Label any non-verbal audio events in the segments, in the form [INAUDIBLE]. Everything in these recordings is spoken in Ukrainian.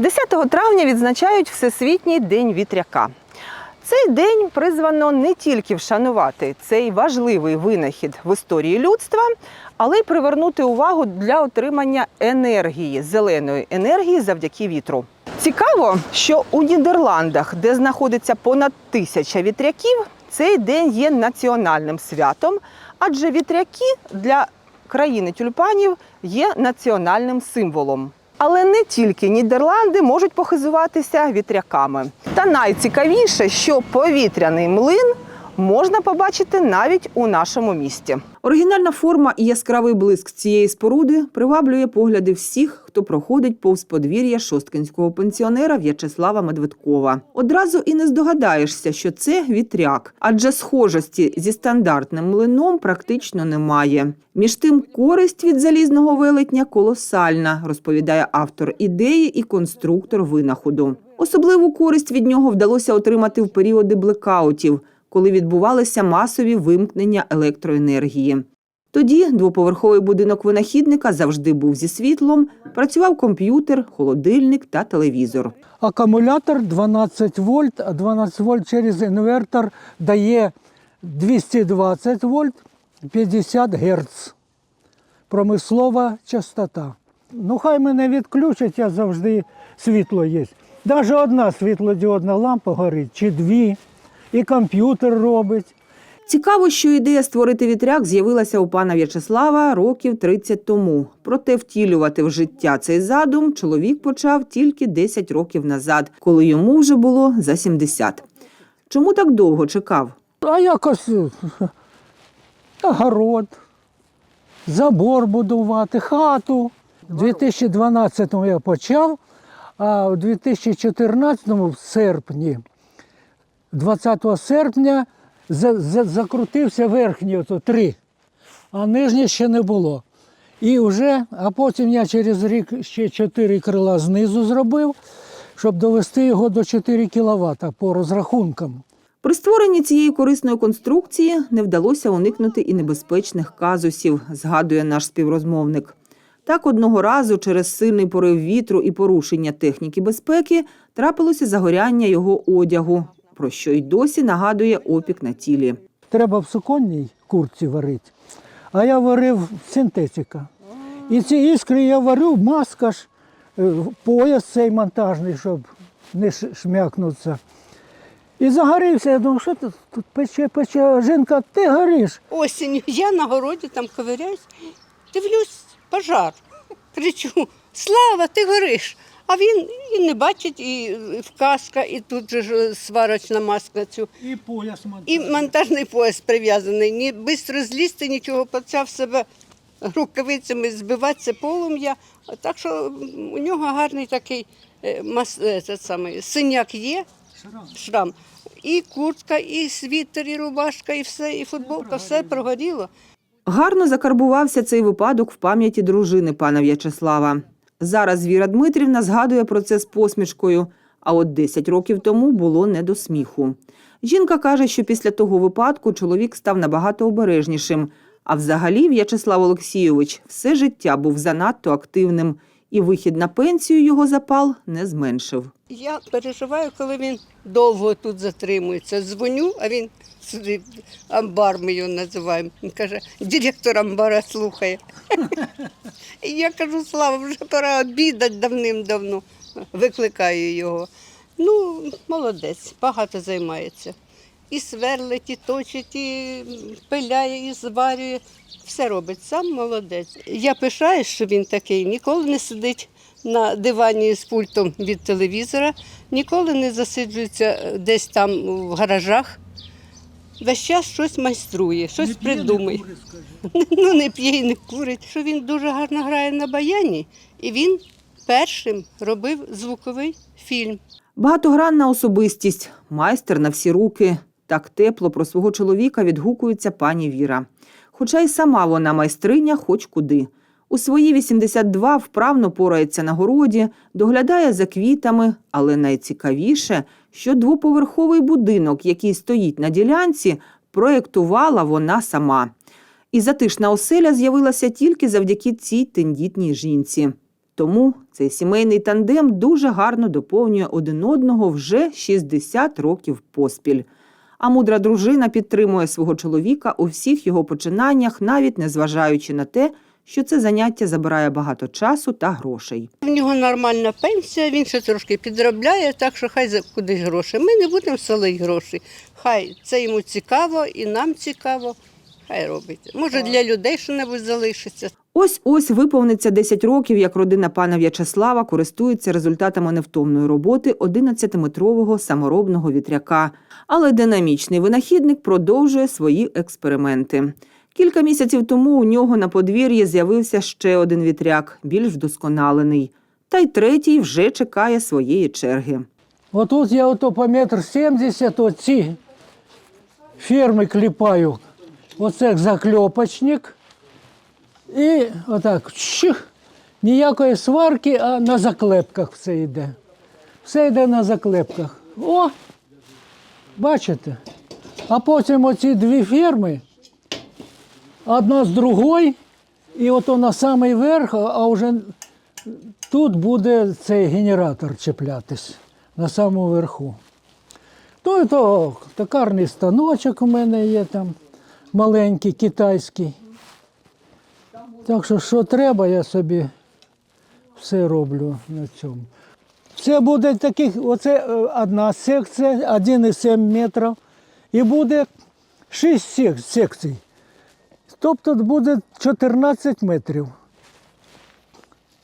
10 травня відзначають Всесвітній день вітряка. Цей день призвано не тільки вшанувати цей важливий винахід в історії людства, але й привернути увагу для отримання енергії, зеленої енергії завдяки вітру. Цікаво, що у Нідерландах, де знаходиться понад тисяча вітряків, цей день є національним святом, адже вітряки для країни тюльпанів є національним символом. Але не тільки Нідерланди можуть похизуватися вітряками. Та найцікавіше, що повітряний млин можна побачити навіть у нашому місті. Оригінальна форма і яскравий блиск цієї споруди приваблює погляди всіх, хто проходить повз подвір'я шосткинського пенсіонера В'ячеслава Медведкова. Одразу і не здогадаєшся, що це вітряк, адже схожості зі стандартним млином практично немає. Між тим, користь від залізного велетня колосальна, розповідає автор ідеї і конструктор винаходу. Особливу користь від нього вдалося отримати в періоди блекаутів, коли відбувалися масові вимкнення електроенергії. Тоді двоповерховий будинок винахідника завжди був зі світлом, працював комп'ютер, холодильник та телевізор. Акумулятор 12 вольт, а 12 вольт через інвертор дає 220 вольт 50 Гц. Промислова частота. Ну, хай мене відключать, я завжди світло є. Навіть одна світлодіодна лампа горить, чи дві, і комп'ютер робить. Цікаво, що ідея створити вітряк з'явилася у пана В'ячеслава років 30 тому. Проте втілювати в життя цей задум чоловік почав тільки 10 років назад, коли йому вже було за 70. Чому так довго чекав? А якось е, огород, забор будувати, хату. У 2012-му я почав, а у 2014-му в серпні, 20 серпня, за- за- закрутився верхній ото три, а нижнє ще не було. І вже, а потім я через рік ще 4 крила знизу зробив, щоб довести його до 4 кВт по розрахункам. При створенні цієї корисної конструкції не вдалося уникнути і небезпечних казусів, згадує наш співрозмовник. Так, одного разу через сильний порив вітру і порушення техніки безпеки трапилося загоряння його одягу, про що й досі нагадує опік на тілі. Треба в суконній курці варити. А я варив синтетика. І ці іскри я варю, маска ж, е, пояс цей монтажний, щоб не шмякнутися. І загорівся, я думав, що тут, тут пече, пече, жінка, ти гориш. Осінню я на городі там ковиряюсь, дивлюсь, пожар. Кричу: Слава, ти гориш! А він і не бачить, і вказка, і тут же ж сварочна маска цю. І пояс монтажний. І монтажний пояс прив'язаний. Ні швидко злізти, нічого, почав себе рукавицями збивати це полум'я. Так що у нього гарний такий е, мас, е, це синяк є, шрам. І куртка, і світер, і рубашка, і все, і футболка, все прогоріло. Гарно закарбувався цей випадок в пам'яті дружини пана В'ячеслава. Зараз Віра Дмитрівна згадує про це з посмішкою, а от 10 років тому було не до сміху. Жінка каже, що після того випадку чоловік став набагато обережнішим. А взагалі В'ячеслав Олексійович все життя був занадто активним, і вихід на пенсію його запал не зменшив. Я переживаю, коли він довго тут затримується. Дзвоню, а він сюди, амбар ми його називаємо. Він каже, директор амбара слухає. Я кажу, Слава, вже пора обідати давним-давно. Викликаю його. Ну, молодець, багато займається. І сверлить, і точить, і пиляє, і зварює. Все робить сам молодець. Я пишаюсь, що він такий, ніколи не сидить на дивані з пультом від телевізора, ніколи не засиджується десь там в гаражах. Весь час щось майструє, щось придумує. [LAUGHS] Ну, не п'є і не курить. Що він дуже гарно грає на баяні, і він першим робив звуковий фільм. Багатогранна особистість, майстер на всі руки. Так тепло про свого чоловіка відгукується пані Віра. Хоча й сама вона майстриня хоч куди. У свої 82 вправно порається на городі, доглядає за квітами, але найцікавіше, що двоповерховий будинок, який стоїть на ділянці, проєктувала вона сама. І затишна оселя з'явилася тільки завдяки цій тендітній жінці. Тому цей сімейний тандем дуже гарно доповнює один одного вже 60 років поспіль. А мудра дружина підтримує свого чоловіка у всіх його починаннях, навіть незважаючи на те, що це заняття забирає багато часу та грошей. В нього нормальна пенсія, він ще трошки підробляє, так що хай кудись гроші. Ми не будемо солити гроші. Хай це йому цікаво і нам цікаво. Хай робить. Може, для людей щось залишиться. Ось ось виповниться 10 років, як родина пана В'ячеслава користується результатами невтомної роботи 11-метрового саморобного вітряка. Але динамічний винахідник продовжує свої експерименти. Кілька місяців тому у нього на подвір'ї з'явився ще один вітряк, більш вдосконалений. Та й третій вже чекає своєї черги. Отут я ото по метр сімдесят оці ферми кліпаю. Оце закльопочник. І отак чих. Ніякої сварки, а на заклепках все йде. Все йде на заклепках. О! Бачите? А потім оці дві ферми, одна з другої, і ото на самий верх, а- а вже Тут буде цей генератор чіплятись на самому верху. То і то токарний станочок у мене є там маленький, китайський. Так що, що треба, я собі все роблю на цьому. Це буде таких, оце е, одна секція, 1,7 метрів, і буде 6 секцій. Тобто буде 14 метрів.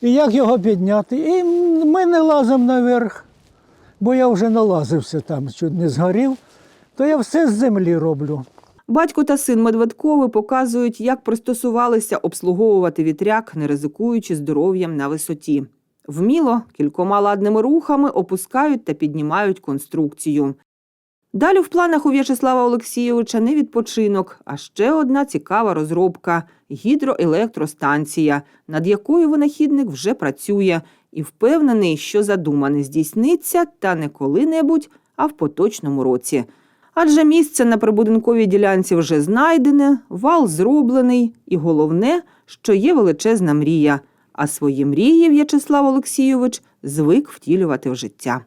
І як його підняти? І ми не лазимо наверх, бо я вже налазився там, чуть не згорів, то я все з землі роблю. Батько та син Медведкови показують, як пристосувалися обслуговувати вітряк, не ризикуючи здоров'ям на висоті. Вміло, кількома ладними рухами опускають та піднімають конструкцію. Далі в планах у В'ячеслава Олексійовича не відпочинок, а ще одна цікава розробка гідроелектростанція, над якою винахідник вже працює, і впевнений, що задумане здійсниться та не коли-небудь, а в поточному році. Адже місце на прибудинковій ділянці вже знайдене, вал зроблений, і головне, що є величезна мрія. А свої мрії В'ячеслав Олексійович звик втілювати в життя.